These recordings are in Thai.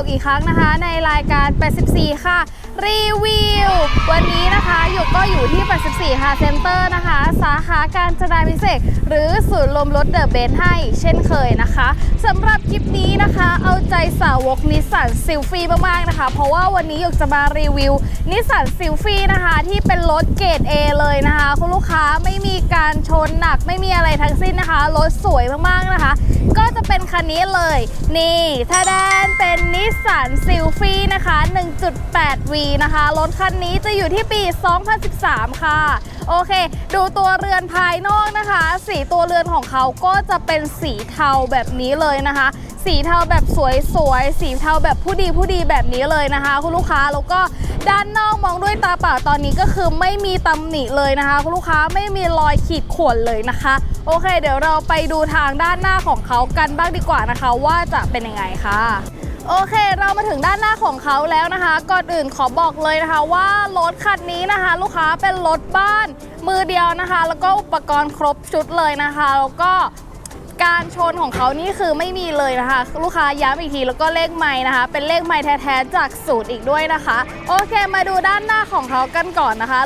กอีกครั้งนะคะ ในรายการ 84 ค่ะ รีวิว วันนี้นะคะหยกก็อยู่ที่ 84 ค่ะเซ็นเตอร์นะคะ สาขาการจนาพิเศษ หรือศูนย์รวมรถเดอะเบนให้เช่นเคยนะคะสำหรับคลิปนี้นะคะ เอาใจสาวกนิสสันซิลฟี่มากๆนะคะ เพราะว่าวันนี้หยกจะมารีวิวนิสสันซิลฟี่นะคะที่เป็นรถเกรด A เลยนะคะ คุณลูกค้าไม่มีการชนหนักไม่มีอะไรทั้งสิ้นนะคะรถสวยมากๆนะคะ ก็จะเป็นคันนี้เลย นี่ถ้าแดนเป็นนิสสันซิลฟี่นะคะ 1.8V นะคะ รถคันนี้จะอยู่ที่ปี 2013 ค่ะ โอเค ดูตัวเรือนภายนอกนะคะ สีตัวเรือนของเขาก็จะเป็นสีเทาแบบนี้เลยนะคะ สีเทาแบบสวยๆสีเทาแบบผู้ดีผู้ดีแบบนี้เลยนะคะ คุณลูกค้าแล้วก็ด้านนอกมองด้วยตาเปล่าตอนนี้ก็คือไม่มีตำหนิเลยนะคะ คุณลูกค้าไม่มีรอยขีดข่วนเลยนะคะ โอเค เดี๋ยวเราไปดูทางด้านหน้าของเขากันบ้างดีกว่านะคะ ว่าจะเป็นยังไงค่ะโอเค เรามาถึงด้านหน้าของเขาแล้วนะคะ ก่อนอื่นขอบอกเลยนะคะว่ารถคันนี้นะคะ ลูกค้าเป็นรถบ้านมือเดียวนะคะ แล้วก็อุปกรณ์ครบชุดเลยนะคะ แล้วก็ การชนของเขานี่คือไม่มีเลยนะคะ ลูกค้าย้ำอีกทีแล้วก็เลขไม้นะคะ เป็นเลขไม้แท้ๆจากสูตรอีกด้วยนะคะ โอเค มาดูด้านหน้าของเขากันก่อนนะคะ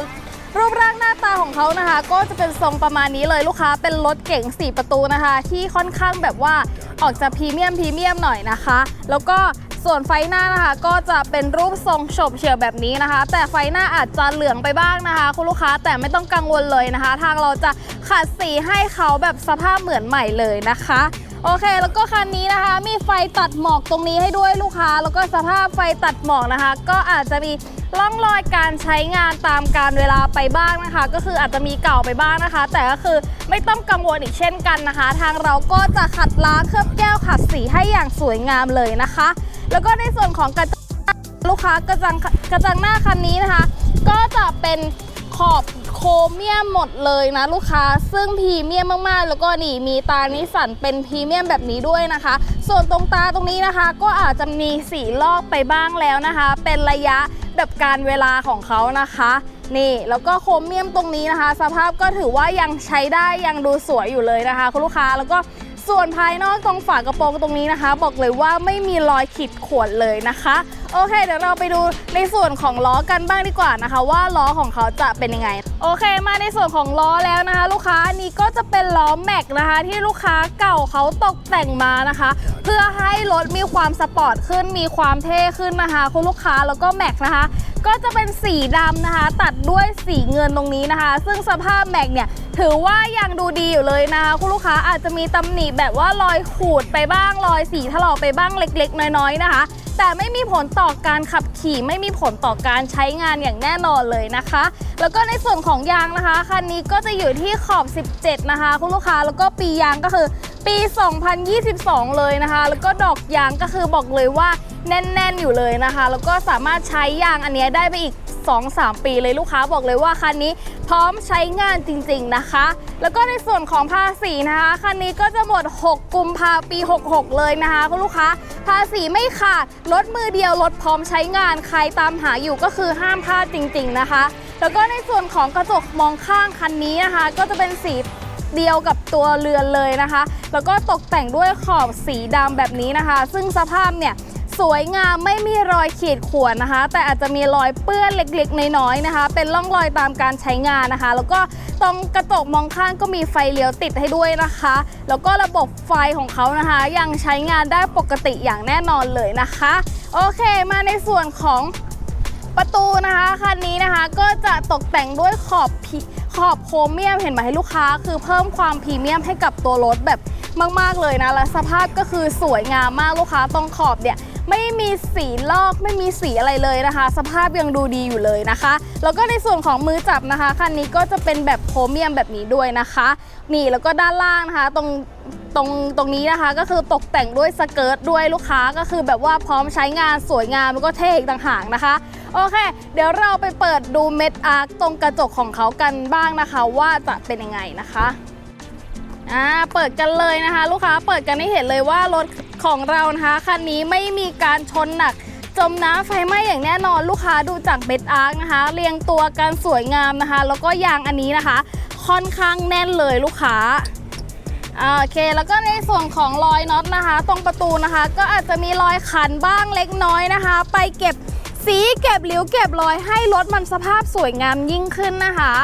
รูปร่างหน้าตาของเขานะคะ ก็จะเป็นทรงประมาณนี้เลยลูกค้าเป็นรถเก๋ง4 ประตูนะคะ ที่ค่อนข้างแบบว่าออกจะพรีเมียมพรีเมียมหน่อยนะคะ แล้วก็ ส่วนไฟหน้านะคะ ก็จะเป็นรูปทรงโฉบเฉี่ยวแบบนี้นะคะ แต่ไฟหน้าอาจจะเหลืองไปบ้างนะคะ คุณลูกค้าแต่ไม่ต้องกังวลเลยนะคะ ทางเราจะขัดสีให้เขาแบบสภาพเหมือนใหม่เลยนะคะ โอเค แล้วก็คันนี้นะคะ มีไฟตัดหมอกตรงนี้ให้ด้วยลูกค้า แล้วก็สภาพไฟตัดหมอกนะคะ ก็อาจจะมีร่องรอยการใช้งานตามการเวลาไปบ้างนะคะ ก็คืออาจจะมีเก่าไปบ้างนะคะ แต่ก็คือไม่ต้องกังวลอีกเช่นกันนะคะ ทางเราก็จะขัดล้างเคลือบแก้วขัดสีให้อย่างสวยงามเลยนะคะ แล้วก็ในส่วนของกระจังลูกค้ากระจังกระจังหน้าคันนี้นะคะ ก็จะเป็น ขอบโครเมียมหมดเลยนะลูกค้า ซึ่งพรีเมียมมากๆ แล้วก็นี่มีตานิสันเป็นพรีเมียมแบบนี้ด้วยนะคะ ส่วนตรงตาตรงนี้นะคะ ก็อาจจะมีสีลอกไปบ้างแล้วนะคะ เป็นระยะแบบการเวลาของเขานะคะนี่แล้วก็โครเมียมตรงนี้นะคะ สภาพก็ถือว่ายังใช้ได้ยังดูสวยอยู่เลยนะคะ คุณลูกค้าแล้วก็ ส่วนภายนอกตรงฝากระโปรงตรงนี้นะคะ บอกเลยว่าไม่มีรอยขีดข่วนเลยนะคะ โอเค เดี๋ยวเราไปดูในส่วนของล้อกันบ้างดีกว่านะคะ ว่าล้อของเขาจะเป็นยังไง โอเค มาในส่วนของล้อแล้วนะคะ ลูกค้าอันนี้ก็จะเป็นล้อแม็กนะคะ ที่ลูกค้าเก่าเขาตกแต่งมานะคะ เพื่อให้รถมีความสปอร์ตขึ้นมีความเท่ขึ้นนะคะ คุณลูกค้าแล้วก็แม็กนะคะ ก็จะเป็นสีดำนะคะ ตัดด้วยสีเงินตรงนี้นะคะ ซึ่งสภาพแม็กเนี่ยถือว่ายังดูดีอยู่เลยนะคะ คุณลูกค้าอาจจะมีตำหนิแบบว่ารอยขูดไปบ้างรอยสีถลอกไปบ้างเล็ก ๆ น้อย ๆ นะคะ แต่ไม่มีผลต่อการขับขี่ ไม่มีผลต่อการใช้งานอย่างแน่นอนเลยนะคะ แล้วก็ในส่วนของยางนะคะคันนี้ก็จะอยู่ที่ขอบ 17 นะคะ คุณลูกค้าแล้วก็ปียางก็คือปี 2022 เลยนะคะ แล้วก็ดอกยางก็คือบอกเลยว่า แน่น ๆ อยู่เลยนะคะ แล้วก็สามารถใช้ยางอันนี้ได้ไปอีก 2-3 ปีเลยลูกค้าบอกเลยว่าคันนี้พร้อมใช้งานจริง ๆ นะคะ แล้วก็ในส่วนของภาษีนะคะ คันนี้ก็จะหมด 6 กุมภาปี 66 เลยนะคะคุณลูกค้า ภาษีไม่ขาดรถมือเดียวรถพร้อมใช้งานใครตามหาอยู่ก็คือห้ามพลาดจริง ๆ นะคะ แล้วก็ในส่วนของกระจกมองข้างคันนี้นะคะ ก็จะเป็นสีเดียวกับตัวเรือนเลยนะคะ แล้วก็ตกแต่งด้วยขอบสีดำแบบนี้นะคะ ซึ่งสภาพเนี่ย สวยงามไม่มีรอยขีดข่วนนะคะ แต่อาจจะมีรอยเปื้อนเล็กๆ น้อยๆนะคะ เป็นร่องรอยตามการใช้งานนะคะ แล้วก็ตรงกระจกมองข้างก็มีไฟเลี้ยวติดให้ด้วยนะคะ แล้วก็ระบบไฟของเขานะคะ ยังใช้งานได้ปกติอย่างแน่นอนเลยนะคะ โอเคมาในส่วนของประตูนะคะคันนี้นะคะก็จะตกแต่งด้วยขอบพิขอบโครเมียมเห็นไหมให้ลูกค้า คือเพิ่มความพรีเมียมให้กับตัวรถแบบมาก ๆ เลยนะ และสภาพก็คือสวยงามมากลูกค้าตรงขอบเนี่ย ไม่มีสีลอกไม่มีสีอะไรเลยนะคะ สภาพยังดูดีอยู่เลยนะคะ แล้วก็ในส่วนของมือจับนะคะคันนี้ก็จะเป็นแบบโครเมียมแบบนี้ด้วยนะคะ นี่แล้วก็ด้านล่างนะคะ ตรงตรงตรงนี้นะคะก็คือตกแต่งด้วยสเกิร์ตด้วยลูกค้าก็คือแบบว่าพร้อมใช้งานสวยงามแล้วก็เท่อีกต่างหากนะคะโอเค เดี๋ยวเราไปเปิดดูเม็ดอาร์คตรงกระจกของเขากันบ้างนะคะ ว่าจะเป็นยังไงนะคะอ่าเปิดกันเลยนะคะ ลูกค้าเปิดกันให้เห็นเลยว่ารถ ของเรานะคะคันนี้ไม่มีการชนหนัก จมน้ำไฟไหม้อย่างแน่นอนลูกค้าดูจากเบ็ดอาร์คนะคะ เรียงตัวกันสวยงามนะคะ แล้วก็ยางอันนี้นะคะ ค่อนข้างแน่นเลยลูกค้าอ่าโอเค แล้วก็ในส่วนของรอยน็อตนะคะ ตรงประตูนะคะ ก็อาจจะมีรอยขันบ้างเล็กน้อยนะคะ ไปเก็บสีเก็บริ้วเก็บรอยให้รถมันสภาพสวยงามยิ่งขึ้นนะคะ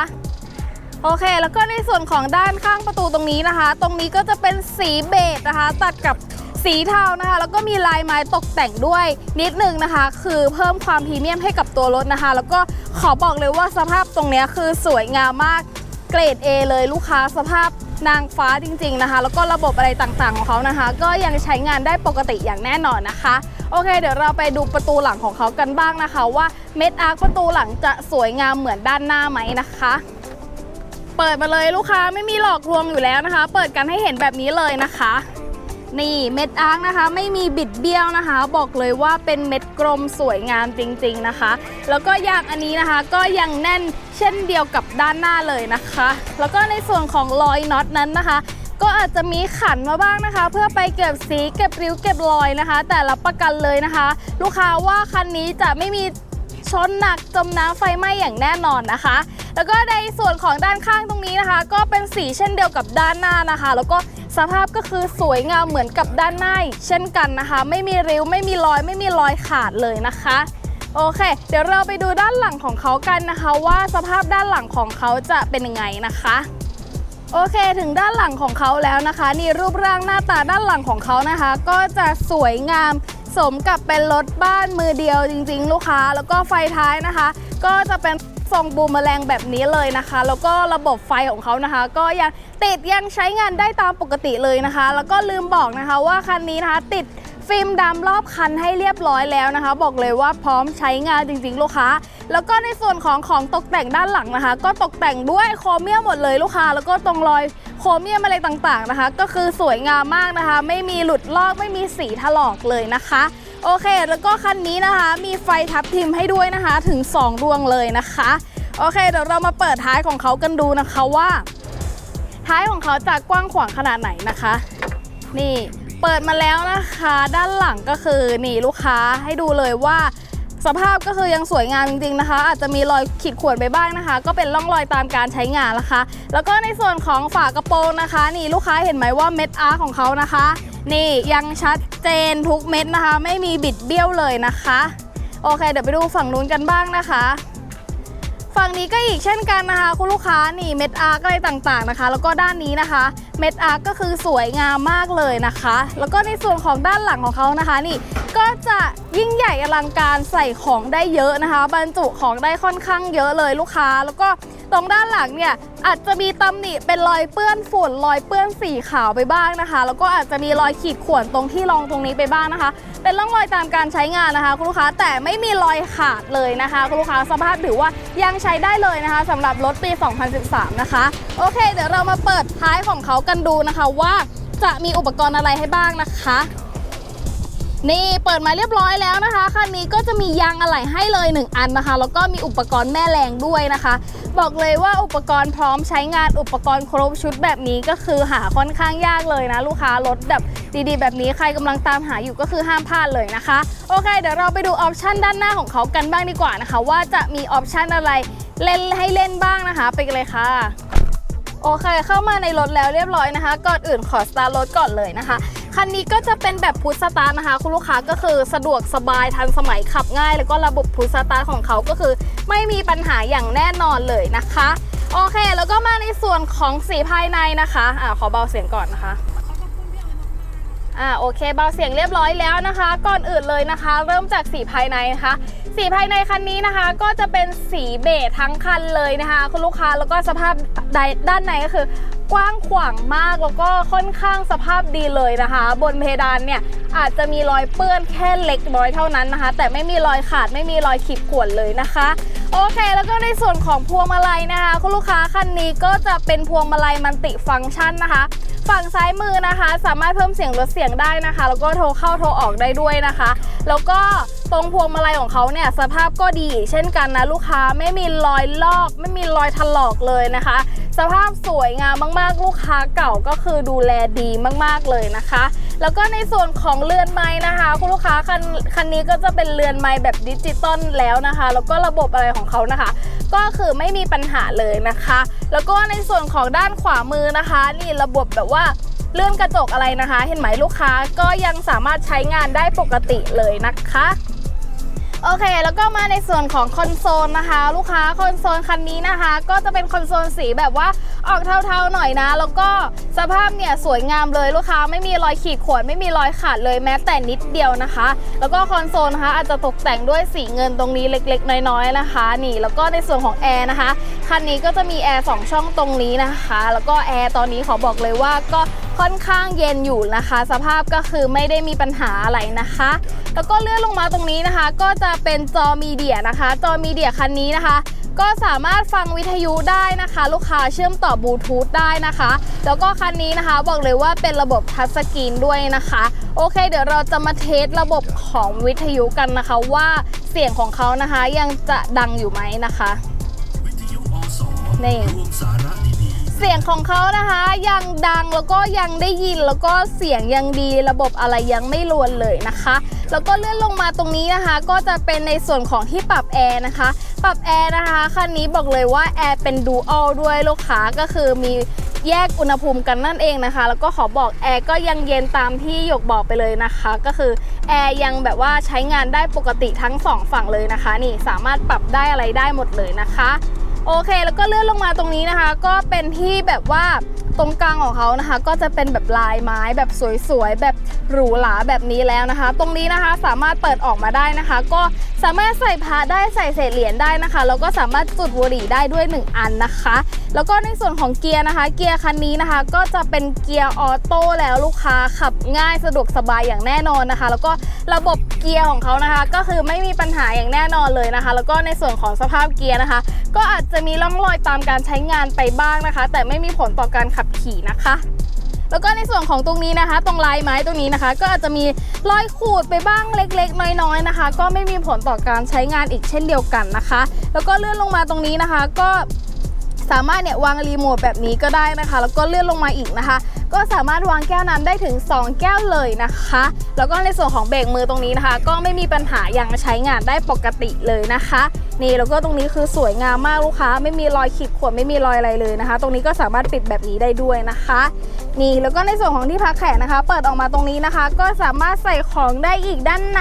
โอเค แล้วก็ในส่วนของด้านข้างประตูตรงนี้นะคะ ตรงนี้ก็จะเป็นสีเบจนะคะ ตัดกับ สีเทานะคะ แล้วก็มีลายไม้ตกแต่งด้วยนิดนึงนะคะ คือเพิ่มความพรีเมียมให้กับตัวรถนะคะ แล้วก็ขอบอกเลยว่าสภาพตรงนี้คือสวยงามมากเกรด A เลยลูกค้าสภาพนางฟ้าจริงๆนะคะ แล้วก็ระบบอะไรต่างๆของเขานะคะ ก็ยังใช้งานได้ปกติอย่างแน่นอนนะคะ โอเค เดี๋ยวเราไปดูประตูหลังของเขากันบ้างนะคะ ว่าเม็ดอาร์คประตูหลังจะสวยงามเหมือนด้านหน้าไหมนะคะ เปิดมาเลยลูกค้าไม่มีหลอกลวงอยู่แล้วนะคะ เปิดกันให้เห็นแบบนี้เลยนะคะ นี่เม็ดอาร์คนะคะไม่มีบิดเบี้ยวนะคะ บอกเลยว่าเป็นเม็ดกลมสวยงามจริงๆนะคะ แล้วก็ยางอันนี้นะคะก็ยังแน่นเช่นเดียวกับด้านหน้าเลยนะคะ แล้วก็ในส่วนของรอยน็อตนั้นนะคะ ก็อาจจะมีขันมาบ้างนะคะ เพื่อไปเก็บสีเก็บริ้วเก็บรอยนะคะ แต่รับประกันเลยนะคะ ลูกค้าว่าคันนี้จะไม่มีชนหนักจมน้ำไฟไหม้อย่างแน่นอนนะคะ แล้วก็ในส่วนของด้านข้างตรงนี้นะคะ ก็เป็นสีเช่นเดียวกับด้านหน้านะคะ แล้วก็ สภาพก็คือสวยงามเหมือนกับด้านหน้าเช่นกันนะคะ ไม่มีริ้วไม่มีรอย ไม่มีรอยขาดเลยนะคะโอเค เดี๋ยวเราไปดูด้านหลังของเขากันนะคะ ว่าสภาพด้านหลังของเขาจะเป็นยังไงนะคะโอเคถึงด้านหลังของเขาแล้วนะคะ นี่รูปร่างหน้าตาด้านหลังของเขานะคะ ก็จะสวยงามสมกับเป็นรถบ้านมือเดียวจริง ๆ ลูกค้า แล้วก็ไฟท้ายนะคะ ก็จะเป็น ทรงบูมแมลงแบบนี้เลยนะคะ แล้วก็ระบบไฟของเขานะคะ ก็ยังติดยังใช้งานได้ตามปกติเลยนะคะ แล้วก็ลืมบอกนะคะว่าคันนี้นะคะ ติดฟิล์มดำรอบคันให้เรียบร้อยแล้วนะคะ บอกเลยว่าพร้อมใช้งานจริงๆ ลูกค้า แล้วก็ในส่วนของของตกแต่งด้านหลังนะคะ ก็ตกแต่งด้วยโครเมียมหมดเลยลูกค้า แล้วก็ตรงรอยโครเมียมอะไรต่างๆนะคะ ก็คือสวยงามมากนะคะ ไม่มีหลุดลอกไม่มีสีถลอกเลยนะคะ โอเค แล้วก็คันนี้นะคะ มีไฟทับทิมให้ด้วยนะคะถึง 2 ดวงเลยนะคะ โอเค เดี๋ยวเรามาเปิดท้ายของเขากันดูนะคะว่า ท้ายของเขาจะกว้างขวางขนาดไหนนะคะ นี่เปิดมาแล้วนะคะ ด้านหลังก็คือนี่ลูกค้าให้ดูเลยว่า สภาพก็คือยังสวยงามจริงๆนะคะ อาจจะมีรอยขีดข่วนไปบ้างนะคะ ก็เป็นร่องรอยตามการใช้งานนะคะ แล้วก็ในส่วนของฝากระโปรงนะคะ นี่ลูกค้าเห็นไหมว่าเม็ดอาร์ของเขานะคะ นี่ยังชัดเจนทุกเม็ดนะคะ ไม่มีบิดเบี้ยวเลยนะคะ โอเค เดี๋ยวไปดูฝั่งนู้นกันบ้างนะคะ ฝั่งนี้ก็อีกเช่นกันนะคะ คุณลูกค้านี่เม็ดอาร์กอะไรต่างๆนะคะ แล้วก็ด้านนี้นะคะ เม็ดอาร์กก็คือสวยงามมากเลยนะคะ แล้วก็ในส่วนของด้านหลังของเขานะคะนี่ก็จะยิ่งใหญ่อลังการใส่ของได้เยอะนะคะ บรรจุของได้ค่อนข้างเยอะเลยลูกค้า แล้วก็ตรงด้านหลังเนี่ยอาจจะมีตำหนิเป็นรอยเปื้อนฝุ่นรอยเปื้อนสีขาวไปบ้างนะคะ แล้วก็อาจจะมีรอยขีดข่วนตรงที่รองตรงนี้ไปบ้างนะคะ เป็นร่องรอยตามการใช้งานนะคะคุณลูกค้าแต่ไม่มีรอยขาดเลยนะคะคุณลูกค้าสภาพถือว่ายังใช้ได้เลยนะคะสำหรับรถปี 2013 นะคะ โอเค เดี๋ยวเรามาเปิดท้ายของเขากันดูนะคะว่าจะมีอุปกรณ์อะไรให้บ้างนะคะ นี่เปิดมาเรียบร้อยแล้วนะคะคันนี้ก็จะมียางอะไหล่ให้เลย 1 อันนะคะ แล้วก็มีอุปกรณ์แม่แรงด้วยนะคะ บอกเลยว่าอุปกรณ์พร้อมใช้งานอุปกรณ์ครบชุดแบบนี้ก็คือหาค่อนข้างยากเลยนะ ลูกค้ารถแบบดีๆ แบบนี้ใครกำลังตามหาอยู่ก็คือห้ามพลาดเลยนะคะ โอเค เดี๋ยวเราไปดูออปชันด้านหน้าของเขากันบ้างดีกว่านะคะ ว่าจะมีออปชันอะไรเล่นให้เล่นบ้างนะคะ ไปกันเลยค่ะ โอเค เข้ามาในรถแล้วเรียบร้อยนะคะ ก่อนอื่นขอสตาร์รถก่อนเลยนะคะ คันนี้ก็จะเป็นแบบพุทสตาร์นะคะ คุณลูกค้าก็คือสะดวกสบายทันสมัยขับง่าย แล้วก็ระบบพุทสตาร์ของเขาก็คือ ไม่มีปัญหาอย่างแน่นอนเลยนะคะ โอเค แล้วก็มาในส่วนของสีภายในนะคะอ่าขอเบาเสียงก่อนนะคะ อ่าโอเคเบาเสียงเรียบร้อยแล้วนะคะ ก่อนอื่นเลยนะคะ เริ่มจากสีภายในนะคะ สีภายในคันนี้นะคะ ก็จะเป็นสีเบจทั้งคันเลยนะคะ คุณลูกค้าแล้วก็สภาพด้านในก็คือกว้างขวางมากแล้วก็ค่อนข้างสภาพดีเลยนะคะ บนเพดานเนี่ยอาจจะมีรอยเปื้อนแค่เล็กน้อยเท่านั้นนะคะ แต่ไม่มีรอยขาดไม่มีรอยขีดข่วนเลยนะคะ โอเค แล้วก็ในส่วนของพวงมาลัยนะคะ คุณลูกค้าคันนี้ก็จะเป็นพวงมาลัยมันติฟังก์ชันนะคะ ฝั่งซ้ายมือนะคะ สามารถเพิ่มเสียงลดเสียงได้นะคะ แล้วก็โทรเข้าโทรออกได้ด้วยนะคะ แล้วก็ตรงพวงมาลัยของเขาเนี่ยสภาพก็ดี เช่นกันนะลูกค้าไม่มีรอยลอก ไม่มีรอยถลอกเลยนะคะ สภาพสวยงามมากๆ ลูกค้าเก่าก็คือดูแลดีมากๆเลยนะคะ แล้วก็ในส่วนของเรือนไม้นะคะ คุณลูกค้าคันคันนี้ก็จะเป็นเรือนไม้แบบดิจิตอลแล้วนะคะ แล้วก็ระบบอะไรของเขานะคะ ก็คือไม่มีปัญหาเลยนะคะ แล้วก็ในส่วนของด้านขวามือนะคะ นี่ระบบแบบว่าเลื่อนกระจกอะไรนะคะ เห็นไหมลูกค้าก็ยังสามารถใช้งานได้ปกติเลยนะคะ โอเค แล้วก็มาในส่วนของคอนโซลนะคะ ลูกค้าคอนโซลคันนี้นะคะ ก็จะเป็นคอนโซลสีแบบว่าออกเทาๆหน่อยนะ แล้วก็สภาพเนี่ยสวยงามเลยลูกค้าไม่มีรอยขีดข่วนไม่มีรอยขาดเลยแม้แต่นิดเดียวนะคะ แล้วก็คอนโซลนะคะ อาจจะตกแต่งด้วยสีเงินตรงนี้เล็กๆ น้อยๆนะคะ นี่แล้วก็ในส่วนของแอร์นะคะคันนี้ก็จะมีแอร์สองช่องตรงนี้นะคะ แล้วก็แอร์ตอนนี้ขอบอกเลยว่าก็ ค่อนข้างเย็นอยู่นะคะ สภาพก็คือไม่ได้มีปัญหาอะไรนะคะ แล้วก็เลื่อนลงมาตรงนี้นะคะ ก็จะเป็นจอมีเดียนะคะ จอมีเดียคันนี้นะคะก็สามารถฟังวิทยุได้นะคะ ลูกค้าเชื่อมต่อบลูทูธได้นะคะ แล้วก็คันนี้นะคะบอกเลยว่าเป็นระบบทัชสกรีนด้วยนะคะ โอเค เดี๋ยวเราจะมาเทสระบบของวิทยุกันนะคะ ว่าเสียงของเขานะคะยังจะดังอยู่ไหมนะคะนี่วมสาระ เสียงของเขานะคะยังดังแล้วก็ยังได้ยินแล้วก็เสียงยังดีระบบอะไรยังไม่รวนเลยนะคะ แล้วก็เลื่อนลงมาตรงนี้นะคะ ก็จะเป็นในส่วนของที่ปรับแอร์นะคะ ปรับแอร์นะคะคันนี้บอกเลยว่าแอร์เป็นดูอัลด้วยลูกค้าก็คือมีแยกอุณหภูมิกันนั่นเองนะคะ แล้วก็ขอบอกแอร์ก็ยังเย็นตามที่หยกบอกไปเลยนะคะ ก็คือแอร์ยังแบบว่าใช้งานได้ปกติทั้งสองฝั่งเลยนะคะ นี่สามารถปรับได้อะไรได้หมดเลยนะคะ โอเค แล้วก็เลื่อนลงมาตรงนี้นะคะ ก็เป็นที่แบบว่าตรงกลางของเขานะคะ ก็จะเป็นแบบลายไม้แบบสวยๆแบบหรูหราแบบนี้แล้วนะคะ ตรงนี้นะคะสามารถเปิดออกมาได้นะคะ ก็สามารถใส่พาได้ใส่เศษเหรียญได้นะคะแล้วก็สามารถจุดบุหรี่ได้ด้วย 1 อันนะคะแล้วก็ในส่วนของเกียร์นะคะ เกียร์คันนี้นะคะ ก็จะเป็นเกียร์ออโต้แล้วลูกค้าขับง่ายสะดวกสบายอย่างแน่นอนนะคะ แล้วก็ระบบเกียร์ของเขานะคะ ก็คือไม่มีปัญหาอย่างแน่นอนเลยนะคะ แล้วก็ในส่วนของสภาพเกียร์นะคะ ก็อาจจะมีร่องรอยตามการใช้งานไปบ้างนะคะ แต่ไม่มีผลต่อการขับขี่นะคะแล้วก็ในส่วนของตรงนี้นะคะ ตรงลายไม้ตรงนี้นะคะ ก็อาจจะมีรอยขูดไปบ้างเล็กๆ น้อยๆนะคะ ก็ไม่มีผลต่อการใช้งานอีกเช่นเดียวกันนะคะ แล้วก็เลื่อนลงมาตรงนี้นะคะ ก็ สามารถเนี่ยวางรีโมทแบบนี้ก็ได้นะคะ แล้วก็เลื่อนลงมาอีกนะคะ ก็สามารถวางแก้วน้ำได้ถึง 2 แก้วเลยนะคะ แล้วก็ในส่วนของเบรกมือตรงนี้นะคะ ก็ไม่มีปัญหายังใช้งานได้ปกติเลยนะคะ นี่แล้วก็ตรงนี้คือสวยงามมากลูกค้า ไม่มีรอยขีดข่วนไม่มีรอยอะไรเลยนะคะ ตรงนี้ก็สามารถปิดแบบนี้ได้ด้วยนะคะ นี่แล้วก็ในส่วนของที่พักแขนนะคะ เปิดออกมาตรงนี้นะคะ ก็สามารถใส่ของได้อีกด้านใน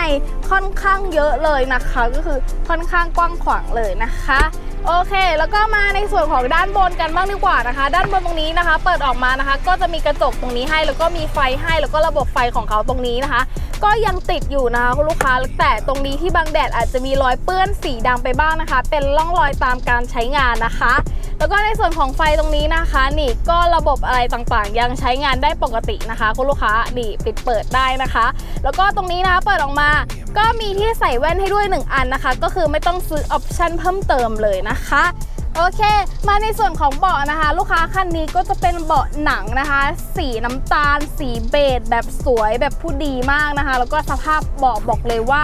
ค่อนข้างเยอะเลยนะคะ ก็คือค่อนข้างกว้างขวางเลยนะคะ โอเค แล้วก็มาในส่วนของด้านบนกันบ้างดีกว่านะคะ ด้านบนตรงนี้นะคะ เปิดออกมานะคะ ก็จะมีกระจกตรงนี้ให้ แล้วก็มีไฟให้ แล้วก็ระบบไฟของเขาตรงนี้นะคะ ก็ยังติดอยู่นะคะคุณลูกค้า แต่ตรงนี้ที่บางแดดอาจจะมีรอยเปื้อนสีดำไปบ้างนะคะ เป็นร่องรอยตามการใช้งานนะคะ แล้วก็ในส่วนของไฟตรงนี้นะคะ นี่ก็ระบบอะไรต่างๆ ยังใช้งานได้ปกตินะคะ คุณลูกค้านี่ปิดเปิดได้นะคะ แล้วก็ตรงนี้นะคะเปิดออกมาก็มีที่ใส่แว่นให้ด้วย 1 อันนะคะ ก็คือไม่ต้องซื้อออปชั่นเพิ่มเติมเลยนะคะโอเค มาในส่วนของเบาะนะคะ ลูกค้าคันนี้ก็จะเป็นเบาะหนังนะคะ สีน้ำตาล สีเบจแบบสวยแบบผู้ดีมากนะคะ แล้วก็สภาพเบาะบอกเลยว่า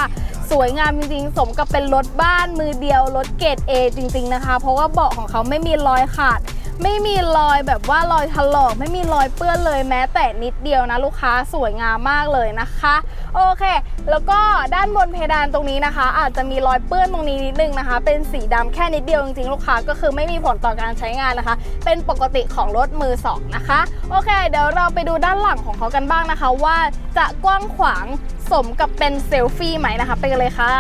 สวยงามจริงๆ สมกับเป็นรถบ้านมือเดียวรถเกรด A จริง ๆนะคะ เพราะว่าเบาะของเขาไม่มีรอยขาด ไม่มีรอยแบบว่ารอยถลอก ไม่มีรอยเปื้อนเลยแม้แต่นิดเดียวนะลูกค้าสวยงามมากเลยนะคะ โอเค แล้วก็ด้านบนเพดานตรงนี้นะคะ อาจจะมีรอยเปื้อนตรงนี้นิดนึงนะคะ เป็นสีดำแค่นิดเดียวจริงๆลูกค้าก็คือไม่มีผลต่อการใช้งานนะคะ เป็นปกติของรถมือสองนะคะโอเค เดี๋ยวเราไปดูด้านหลังของเขากันบ้างนะคะ ว่าจะกว้างขวางสมกับเป็นเซลฟี่ไหมนะคะ ไปกันเลยค่ะ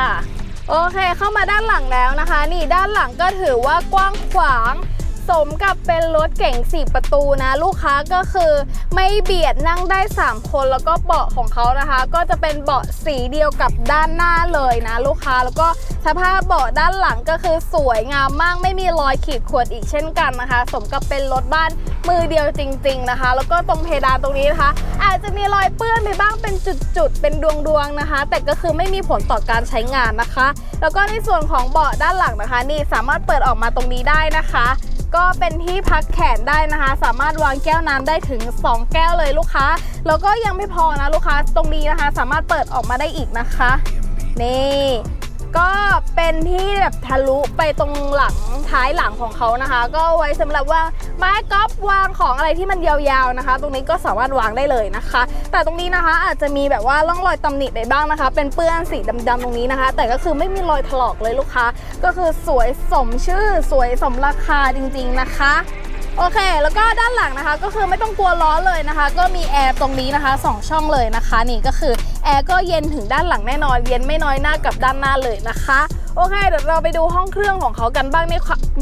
โอเค เข้ามาด้านหลังแล้วนะคะ นี่ด้านหลังก็ถือว่ากว้างขวาง สมกับเป็นรถเก๋ง4 ประตูนะ ลูกค้าก็คือไม่เบียดนั่งได้ 3 คนแล้วก็เบาะของเขานะคะ ก็จะเป็นเบาะสีเดียวกับด้านหน้าเลยนะ ลูกค้าแล้วก็สภาพเบาะด้านหลังก็คือสวยงามมากไม่มีรอยขีดข่วนอีกเช่นกันนะคะ สมกับเป็นรถบ้านมือเดียวจริง ๆนะคะ แล้วก็ตรงเพดานตรงนี้นะคะ อาจจะมีรอยเปื้อนไปบ้างเป็นจุดๆเป็นดวงๆนะคะ แต่ก็คือไม่มีผลต่อการใช้งานนะคะ แล้วก็ในส่วนของเบาะด้านหลังนะคะ นี่สามารถเปิดออกมาตรงนี้ได้นะคะ ก็เป็นที่พักแขนได้นะคะ สามารถวางแก้วน้ำได้ถึง 2 แก้วเลยลูกค้า แล้วก็ยังไม่พอนะลูกค้าตรงนี้นะคะ สามารถเปิดออกมาได้อีกนะคะนี่ ก็เป็นที่แบบทะลุไปตรงหลังท้ายหลังของเขานะคะ ก็ไว้สำหรับว่าไม้กอล์ฟวางของอะไรที่มันยาวๆนะคะ ตรงนี้ก็สามารถวางได้เลยนะคะ แต่ตรงนี้นะคะอาจจะมีแบบว่าร่องรอยตำหนิไปบ้างนะคะ เป็นเปื้อนสีดำๆตรงนี้นะคะ แต่ก็คือไม่มีรอยถลอกเลยลูกค้า ก็คือสวยสมชื่อสวยสมราคาจริง ๆนะคะโอเค แล้วก็ด้านหลังนะคะ ก็คือไม่ต้องกลัวร้อเลยนะคะ ก็มีแอร์ตรงนี้นะคะ 2 ช่องเลยนะคะ นี่ก็คือ แอร์ก็เย็นถึงด้านหลังแน่นอน เย็นไม่น้อยหน้ากับด้านหน้าเลยนะคะ โอเค เดี๋ยวเราไปดูห้องเครื่องของเขากันบ้าง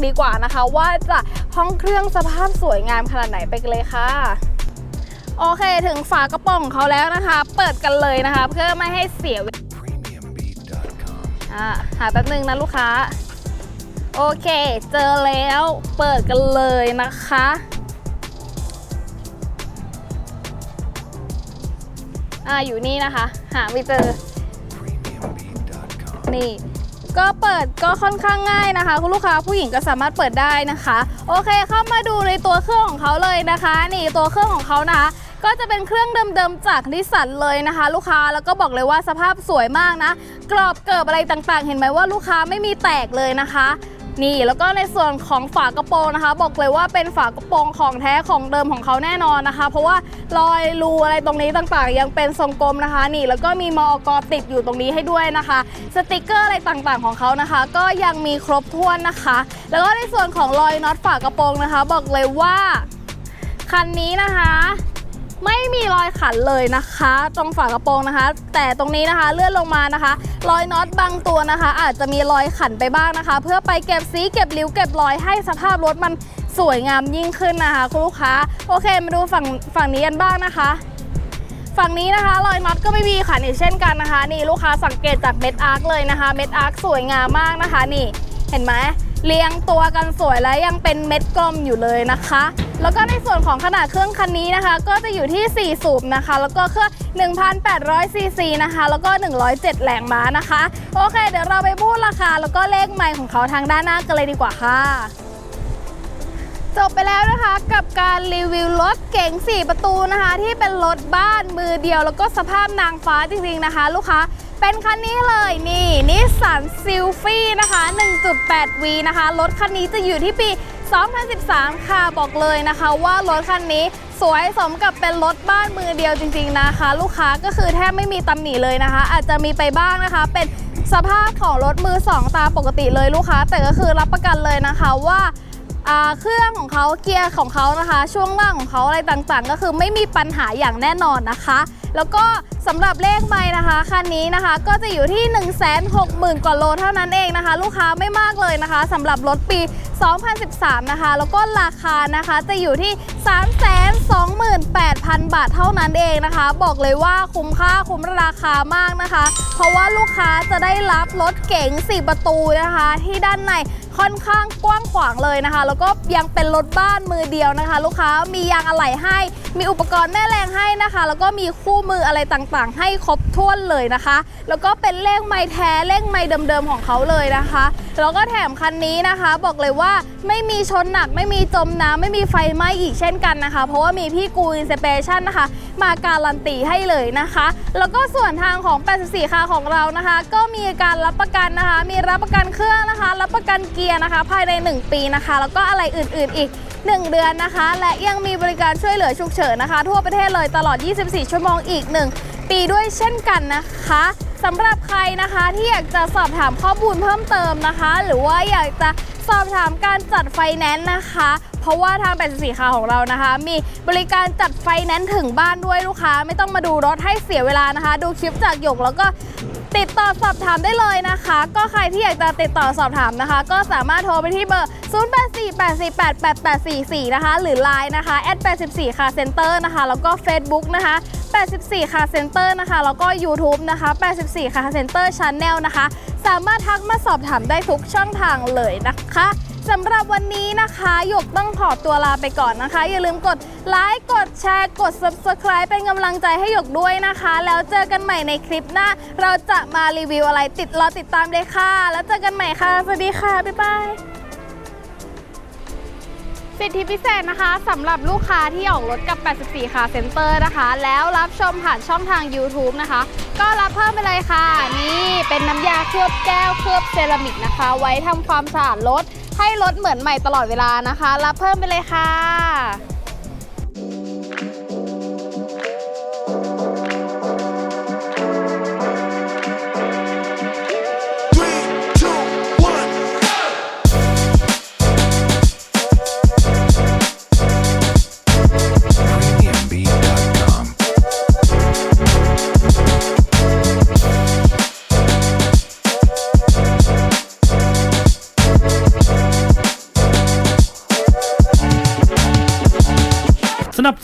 ดีกว่านะคะ ว่าจะห้องเครื่องสภาพสวยงามขนาดไหนไปกันเลยค่ะโอเคถึงฝากระป๋องเขาแล้วนะคะ เปิดกันเลยนะคะ เพื่อไม่ให้เสียวลา premiumbeat.com อ่าหาแป๊บนึงนะลูกค้า โอเค เจอแล้วเปิดกันเลยนะคะ อ่าอยู่นี่นะคะ หาไม่เจอ premiumbeat.com นี่ ก็เปิดก็ค่อนข้างง่ายนะคะ คุณลูกค้าผู้หญิงก็สามารถเปิดได้นะคะ โอเคเข้ามาดูในตัวเครื่องของเขาเลยนะคะ นี่ตัวเครื่องของเขานะคะก็จะเป็นเครื่องเดิมๆจากนิสสันเลยนะคะ ลูกค้าแล้วก็บอกเลยว่าสภาพสวยมากนะ กรอบเกิบอะไรต่างๆ เห็นไหมว่าลูกค้าไม่มีแตกเลยนะคะ นี่แล้วก็ในส่วนของฝากระโปรงนะคะ บอกเลยว่าเป็นฝากระโปรงของแท้ของเดิมของเขาแน่นอนนะคะ เพราะว่ารอยรูอะไรตรงนี้ต่างๆ ยังเป็นทรงกลมนะคะ นี่แล้วก็มีมอกอติดอยู่ตรงนี้ให้ด้วยนะคะ สติกเกอร์อะไรต่างๆของเขานะคะ ก็ยังมีครบถ้วนนะคะ แล้วก็ในส่วนของรอยน็อตฝากระโปรงนะคะ บอกเลยว่าคันนี้นะคะ ไม่มีรอยขันเลยนะคะ ตรงฝากระโปรงนะคะ แต่ตรงนี้นะคะเลื่อนลงมานะคะ รอยน็อตบางตัวนะคะ อาจจะมีรอยขันไปบ้างนะคะ เพื่อไปเก็บสีเก็บริ้วเก็บรอยให้สภาพรถมันสวยงามยิ่งขึ้นนะคะคุณลูกค้าโอเคมาดูฝั่งฝั่งนี้กันบ้างนะคะฝั่งนี้นะคะรอยน็อตก็ไม่มีขันอีกเช่นกันนะคะ นี่ลูกค้าสังเกตจากเม็ดอาร์คเลยนะคะ เม็ดอาร์คสวยงามมากนะคะ นี่เห็นไหม เรียงตัวกันสวยและยังเป็นเม็ดกลมอยู่เลยนะคะ แล้วก็ในส่วนของขนาดเครื่องคันนี้นะคะ ก็จะอยู่ที่ 4 สูบนะคะ แล้วก็เครื่อง 1,800ซีซีนะคะ แล้วก็ 107 แรงม้านะคะ โอเค เดี๋ยวเราไปพูดราคา แล้วก็เลขไมล์ของเขาทางด้านหน้ากันเลยดีกว่าค่ะจบไปแล้วนะคะกับการรีวิวรถเก๋ง4 ประตูนะคะ ที่เป็นรถบ้านมือเดียว แล้วก็สภาพนางฟ้าจริงๆนะคะ ลูกค้า เป็นคันนี้เลยนี่นิสสันซิลฟี่นะคะ 1.8V นะคะ รถคันนี้จะอยู่ที่ปี 2013 ค่ะ บอกเลยนะคะว่ารถคันนี้สวยสมกับเป็นรถบ้านมือเดียวจริง ๆนะคะ ลูกค้าก็คือแทบไม่มีตำหนิเลยนะคะ อาจจะมีไปบ้างนะคะ เป็นสภาพของรถมือสองตามปกติเลยลูกค้า แต่ก็คือรับประกันเลยนะคะว่าอ่าเครื่องของเขาเกียร์ของเขานะคะ ช่วงล่างของเขาอะไรต่างๆ ก็คือไม่มีปัญหาอย่างแน่นอนนะคะ แล้วก็สำหรับเลขไม้นะคะ คันนี้นะคะ ก็จะอยู่ที่ 1 6 0 0 0 0 กว่าโลเท่านั้นเองนะคะ ลูกค้าไม่มากเลยนะคะสำหรับรถปี 2013 นะคะ แล้วก็ราคานะคะจะอยู่ที่ 328,000 บาทเท่านั้นเองนะคะ บอกเลยว่าคุ้มค่าคุ้มราคามากนะคะ เพราะว่าลูกค้าจะได้รับรถเก๋ง4ประตูนะคะ ที่ด้านใน ค่อนข้างกว้างขวางเลยนะคะ แล้วก็ยังเป็นรถบ้านมือเดียวนะคะ ลูกค้ามียางอะไหล่ให้ มีอุปกรณ์แม่แรงให้นะคะ แล้วก็มีคู่มืออะไรต่างๆ ให้ครบถ้วนเลยนะคะ แล้วก็เป็นเลขไม้แท้เลขไม้เดิมๆของเขาเลยนะคะแล้วก็แถมคันนี้นะคะ บอกเลยว่าไม่มีชนหนักไม่มีจมน้ำไม่มีไฟไหม้อีกเช่นกันนะคะ เพราะว่ามีพี่กูอินสเปชันนะคะ มาการันตีให้เลยนะคะ แล้วก็ส่วนทางของ 84คาของเรานะคะ ก็มีการรับประกันนะคะ มีรับประกันเครื่องนะคะ รับประกันเกียร์นะคะ ภายใน 1 ปีนะคะ แล้วก็อะไรอื่นๆอีก 1 เดือนนะคะ และยังมีบริการช่วยเหลือฉุกเฉินนะคะ ทั่วประเทศเลยตลอด 24 ชั่วโมงอีก 1 ปีด้วยเช่นกันนะคะสำหรับใครนะคะที่อยากจะสอบถามข้อมูลเพิ่มเติมนะคะ หรือว่าอยากจะสอบถามการจัดไฟแนนซ์นะคะ เพราะว่าทาง84คาของเรานะคะ มีบริการจัดไฟแนนซ์ถึงบ้านด้วยลูกค้า ไม่ต้องมาดูรถให้เสียเวลานะคะ ดูคลิปจากหยกแล้วก็ ติดต่อสอบถามได้เลยนะคะ ก็ใครที่อยากจะติดต่อสอบถามนะคะ ก็สามารถโทรไปที่เบอร์ 0848488844 นะคะ หรือ Line นะคะแอด84คาเซ็นเตอร์นะคะ แล้วก็ Facebook นะคะ 84คาเซ็นเตอร์นะคะ แล้วก็ YouTube นะคะ 84คาเซ็นเตอร์ช n แนลนะคะ สามารถทักมาสอบถามได้ทุกช่องทางเลยนะคะ สำหรับวันนี้นะคะหยกต้องขอตัวลาไปก่อนนะคะ อย่าลืมกดไลค์กดแชร์กด Subscribe เป็นกำลังใจให้หยกด้วยนะคะ แล้วเจอกันใหม่ในคลิปหน้า เราจะมารีวิวอะไรติดรอติดตามเลยค่ะ แล้วเจอกันใหม่ค่ะ สวัสดีค่ะ บ๊ายบาย สิทธิพิเศษนะคะสำหรับลูกค้าที่ออกรถกับ 84คาเซ็นเตอร์นะคะ แล้วรับชมผ่านช่องทาง YouTube นะคะ ก็รับเพิ่มไปเลยค่ะ นี่เป็นน้ำยาเคลือบแก้วเคลือบเซรามิกนะคะ ไว้ทำความสะอาดรถ ให้รถเหมือนใหม่ตลอดเวลานะคะ รับเพิ่มไปเลยค่ะ